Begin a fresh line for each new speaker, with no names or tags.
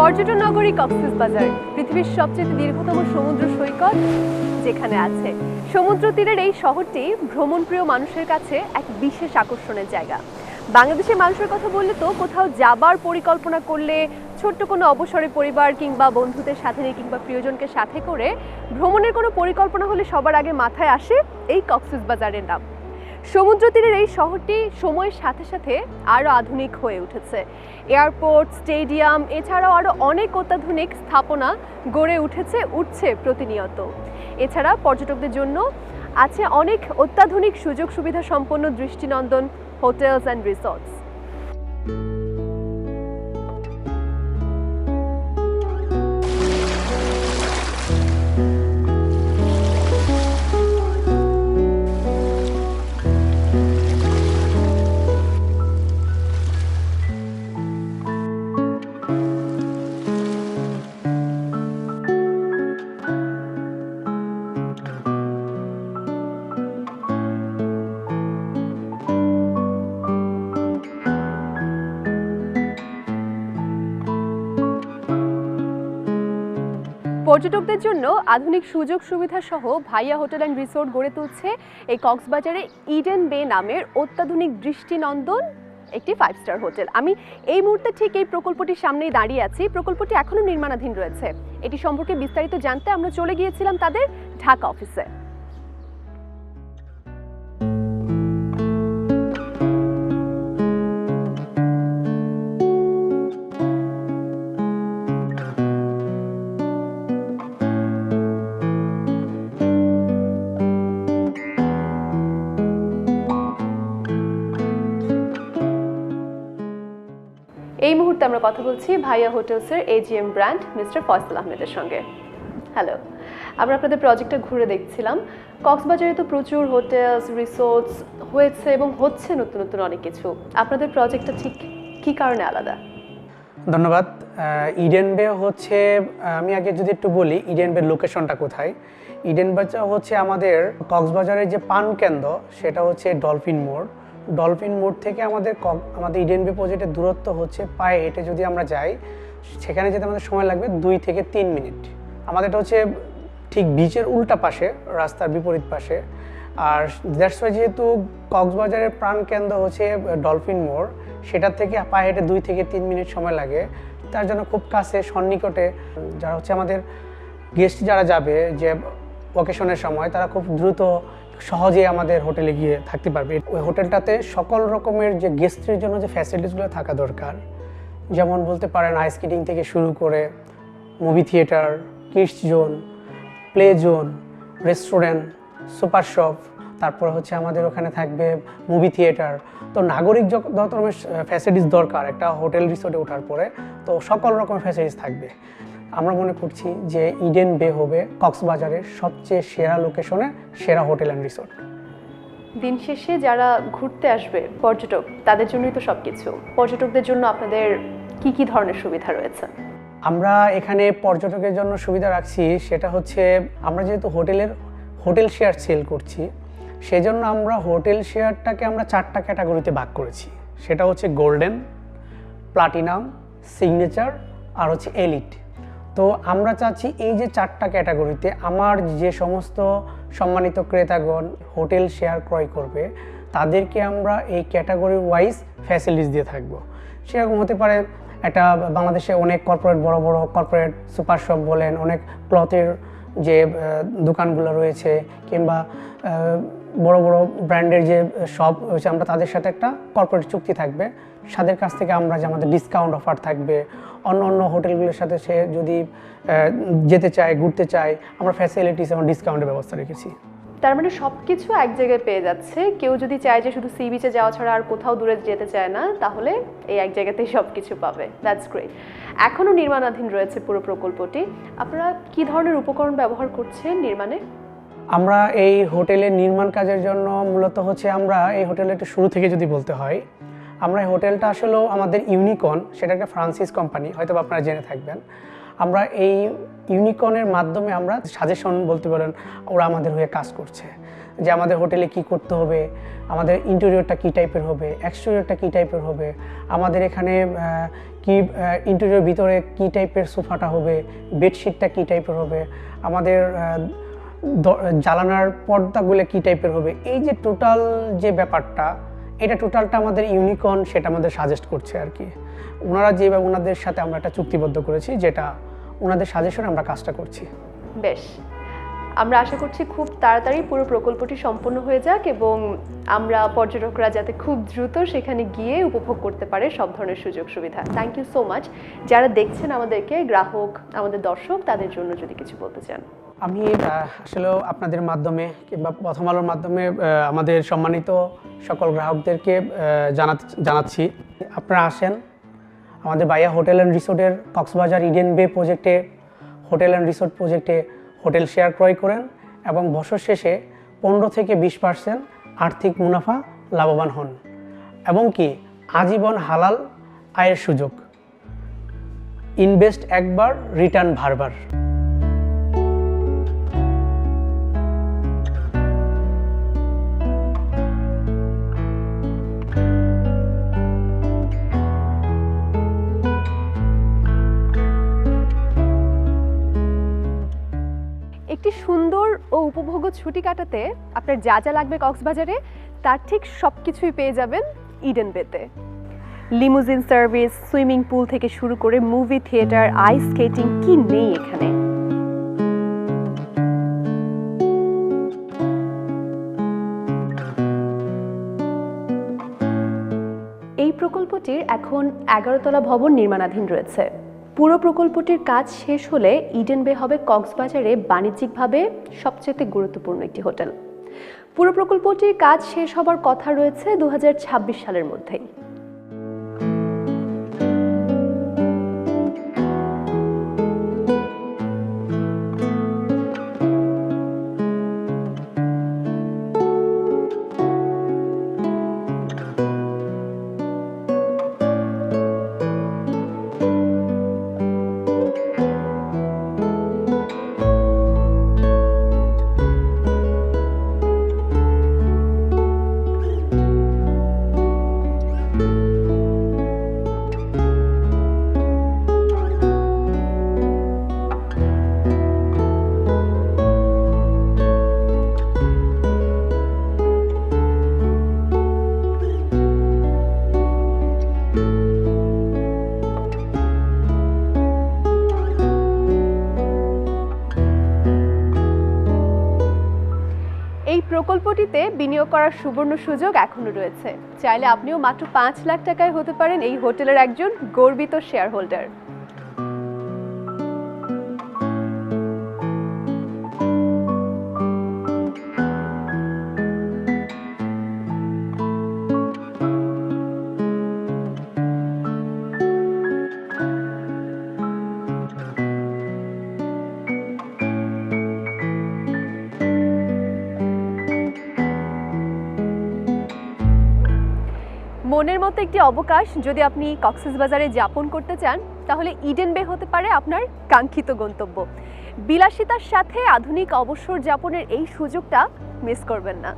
পর্যটন নগরী কক্সবাজার পৃথিবীর সবচেয়ে দীর্ঘতম সমুদ্র সৈকত যেখানে আছে। সমুদ্র তীরের এই শহরটি ভ্রমণপ্রিয় মানুষের কাছে এক বিশেষ আকর্ষণের জায়গা। বাংলাদেশের মানুষের কথা বললে তো কোথাও যাবার পরিকল্পনা করলে ছোট্ট কোনো অবসরে পরিবার কিংবা বন্ধুদের সাথে নিয়ে কিংবা প্রিয়জনকে সাথে করে ভ্রমণের কোনো পরিকল্পনা হলে সবার আগে মাথায় আসে এই কক্সবাজারের নাম। সমুদ্র তীরের এই শহরটি সময়ের সাথে সাথে আরও আধুনিক হয়ে উঠেছে। এয়ারপোর্ট, স্টেডিয়াম, এছাড়াও আরও অনেক অত্যাধুনিক স্থাপনা গড়ে উঠেছে, উঠছে প্রতিনিয়ত। এছাড়া পর্যটকদের জন্য আছে অনেক অত্যাধুনিক সুযোগ সুবিধা সম্পন্ন দৃষ্টিনন্দন, হোটেলস অ্যান্ড রিসর্টস। পর্যটকদের জন্য আধুনিক সুযোগ সুবিধা সহ ভাইয়া হোটেল অ্যান্ড রিসোর্ট গড়ে তুলছে এই কক্সবাজারে ইডেন বে নামের অত্যাধুনিক দৃষ্টিনন্দন একটি ফাইভ স্টার হোটেল। আমি এই মুহূর্তে ঠিক এই প্রকল্পটির সামনেই দাঁড়িয়ে আছি। প্রকল্পটি এখনও নির্মাণাধীন রয়েছে। এটি সম্পর্কে বিস্তারিত জানতে আমরা চলে গিয়েছিলাম তাদের ঢাকা অফিসে আমরা কথা বলছি ভাইয়া হোটেলসের এজিএম ব্র্যান্ড মিস্টার ফয়সাল আহমেদের সঙ্গে। হ্যালো আমরা আপনাদের প্রজেক্টটা ঘুরে দেখছিলাম। কক্সবাজারে তো প্রচুর হোটেলস রিসোর্টস হয়েছে এবং হচ্ছে নতুন নতুন অনেক কিছু। আপনাদের প্রজেক্টটা ঠিক কী কারণে আলাদা?
ধন্যবাদ। ইডেন বে হচ্ছে আমি আগে যদি একটু বলি ইডেন বে লোকেশনটা কোথায়? ইডেন বেটা হচ্ছে আমাদের কক্সবাজারের যে পান কেন্দ্র, সেটা হচ্ছে ডলফিন মোড় ডলফিন মোড় থেকে আমাদের কক- আমাদের ইডেন প্রজেক্টের দূরত্ব হচ্ছে পায়ে হেঁটে যদি আমরা যাই, সেখানে যেতে আমাদের সময় লাগবে দুই থেকে তিন মিনিট। আমাদেরটা হচ্ছে ঠিক বিচের উল্টা পাশে, রাস্তার বিপরীত পাশে। আর দ্যাটস ওয়াই যেহেতু কক্সবাজারের প্রাণকেন্দ্র হচ্ছে ডলফিন মোড় সেটার থেকে পায়ে হেঁটে দুই থেকে তিন মিনিট সময় লাগে। তার জন্য খুব কাছে, সন্নিকটে, যারা হচ্ছে আমাদের গেস্ট যারা যাবে যে ওকেশনের সময়, তারা খুব দ্রুত সহজে আমাদের হোটেলে গিয়ে থাকতে পারবে। ওই হোটেলটাতে সকল রকমের যে গেস্টের জন্য যে ফ্যাসিলিটিসগুলো থাকা দরকার, যেমন বলতে পারেন আইস স্কেটিং থেকে শুরু করে movie theatre kids zone play zone restaurant super shop তারপর হচ্ছে আমাদের ওখানে থাকবে মুভি থিয়েটার তো নাগরিক যত রকমের ফ্যাসিলিটিস দরকার, একটা হোটেল রিসোর্টে ওঠার পরে, তো সকল রকমের ফ্যাসিলিটিস থাকবে। আমরা মনে করছি যে ইডেন বে হবে কক্সবাজারের সবচেয়ে সেরা লোকেশনে সেরা হোটেল অ্যান্ড রিসোর্ট
দিন শেষে যারা ঘুরতে আসবে পর্যটক তাদের জন্যই তো সব কিছু পর্যটকদের জন্য আপনাদের কি কি ধরনের সুবিধা রয়েছে?
আমরা এখানে পর্যটকের জন্য সুবিধা রাখছি সেটা হচ্ছে আমরা যেহেতু হোটেলের হোটেল শেয়ার সেল করছি সেজন্য আমরা হোটেল শেয়ারটাকে আমরা চারটা ক্যাটাগরিতে ভাগ করেছি। সেটা হচ্ছে গোল্ডেন প্লাটিনাম সিগনেচার আর হচ্ছে এলিট তো আমরা চাচ্ছি এই যে চারটা ক্যাটাগরিতে আমার যে সমস্ত সম্মানিত ক্রেতাগণ হোটেল শেয়ার ক্রয় করবে, তাদেরকে আমরা এই ক্যাটাগরি ওয়াইজ ফ্যাসিলিটিস দিয়ে থাকব। সেরকম হতে পারে একটা বাংলাদেশে অনেক কর্পোরেট, বড় বড় কর্পোরেট, সুপার শপ বলেন, অনেক ক্লথের যে দোকানগুলো রয়েছে, কিংবা বড় বড় ব্র্যান্ডের যে শপ রয়েছে, আমরা তাদের সাথে একটা কর্পোরেট চুক্তি থাকবে। তাদের কাছ থেকে আমরা যে আমাদের ডিসকাউন্ট অফার থাকবে অন্য অন্য হোটেলগুলোর সাথে সে যদি যেতে চায় ঘুরতে চায় আমরা ফ্যাসিলিটিস এবং ডিসকাউন্টের ব্যবস্থা রেখেছি।
তার মানে সব কিছু এক জায়গায় পেয়ে যাচ্ছে। কেউ যদি চায় যে শুধু সি বিচে যাওয়া ছাড়া আর কোথাও দূরে যেতে চায় না তাহলে এই এক জায়গাতেই সব কিছু পাবে। দ্যাটস গ্রেট এখনও নির্মাণাধীন রয়েছে পুরো প্রকল্পটি। আপনারা কি ধরনের উপকরণ ব্যবহার করছেন নির্মাণে?
আমরা এই হোটেলের নির্মাণ কাজের জন্য মূলত হচ্ছে আমরা এই হোটেলের একটু শুরু থেকে যদি বলতে হয় আমরা হোটেলটা আসলেও আমাদের ইউনিকন, সেটা একটা ফ্রান্সিস কোম্পানি, হয়তো আপনারা জেনে থাকবেন। আমরা এই ইউনিকনের মাধ্যমে আমরা সাজেশন বলতে পারেন, ওরা আমাদের হয়ে কাজ করছে। যে আমাদের হোটেলে কি করতে হবে, আমাদের ইন্টেরিয়রটা কী টাইপের হবে এক্সটেরিয়রটা কী টাইপের হবে, আমাদের এখানে কি ইন্টেরিয়র ভিতরে কি টাইপের সোফাটা হবে বেডশিটটা কি টাইপের হবে, আমাদের জ্বালানার পর্দাগুলো কি টাইপের হবে, এই যে টোটাল যে ব্যাপারটা এটা টোটালটা আমাদের ইউনিকর্ন সেটা আমাদের সাজেস্ট করছে আর কি। ওনারা যে ওনাদের সাথে আমরা একটা চুক্তিবদ্ধ করেছি, যেটা ওনাদের সাজেশনে আমরা কাজটা করছি।
বেশ। আমরা আশা করছি খুব তাড়াতাড়ি পুরো প্রকল্পটি সম্পন্ন হয়ে যাক এবং আমরা পর্যটকরা যাতে খুব দ্রুত সেখানে গিয়ে উপভোগ করতে পারে সব ধরনের সুযোগ সুবিধা। থ্যাংক ইউ সো মাচ যারা দেখছেন আমাদেরকে, গ্রাহক, আমাদের দর্শক, তাদের জন্য যদি কিছু বলতে চান।
আমি আসলে আপনাদের মাধ্যমে কিংবা প্রথম আলোর মাধ্যমে আমাদের সম্মানিত সকল গ্রাহকদেরকে জানাত, জানাচ্ছি। আপনারা আসেন আমাদের বাইয়া হোটেল অ্যান্ড রিসোর্টের কক্সবাজার ইডেন বে প্রজেক্টে, হোটেল অ্যান্ড রিসোর্ট প্রজেক্টে হোটেল শেয়ার ক্রয় করেন এবং বছর শেষে পনেরো থেকে বিশ পার্সেন্ট আর্থিক মুনাফা লাভবান হন এবং কি আজীবন হালাল আয়ের সুযোগ। ইনভেস্ট একবার, রিটার্ন বারবার।
সুন্দর ও উপভোগ্য ছুটি কাটাতে আপনার যা যা লাগবে কক্সবাজারে, তার ঠিক সব কিছুই পেয়ে যাবেন ইডেন বেতে লিমুজিন সার্ভিস সুইমিং পুল থেকে শুরু করে মুভি থিয়েটার আইস স্কেটিং কি নেই এখানে? এই প্রকল্পটির এখন এগারোতলা ভবন নির্মাণাধীন রয়েছে। পুরো প্রকল্পটির কাজ শেষ হলে ইডেন বে হবে কক্সবাজারে বাণিজ্যিকভাবে সবচেয়ে গুরুত্বপূর্ণ একটি হোটেল। পুরো প্রকল্পটির কাজ শেষ হবার কথা রয়েছে দু হাজার ছাব্বিশ সালের মধ্যেই। প্রকল্পটিতে বিনিয়োগ করার সুবর্ণ সুযোগ এখনও রয়েছে। চাইলে আপনিও মাত্র পাঁচ লাখ টাকায় হতে পারেন এই হোটেলের একজন গর্বিত শেয়ার হোল্ডার মতো একটি অবকাশ যদি আপনি কক্সেস বাজারে যাপন করতে চান, তাহলে ইডেন বে হতে পারে আপনার কাঙ্ক্ষিত গন্তব্য। বিলাসিতার সাথে আধুনিক অবসর যাপনের এই সুযোগটা মিস করবেন না।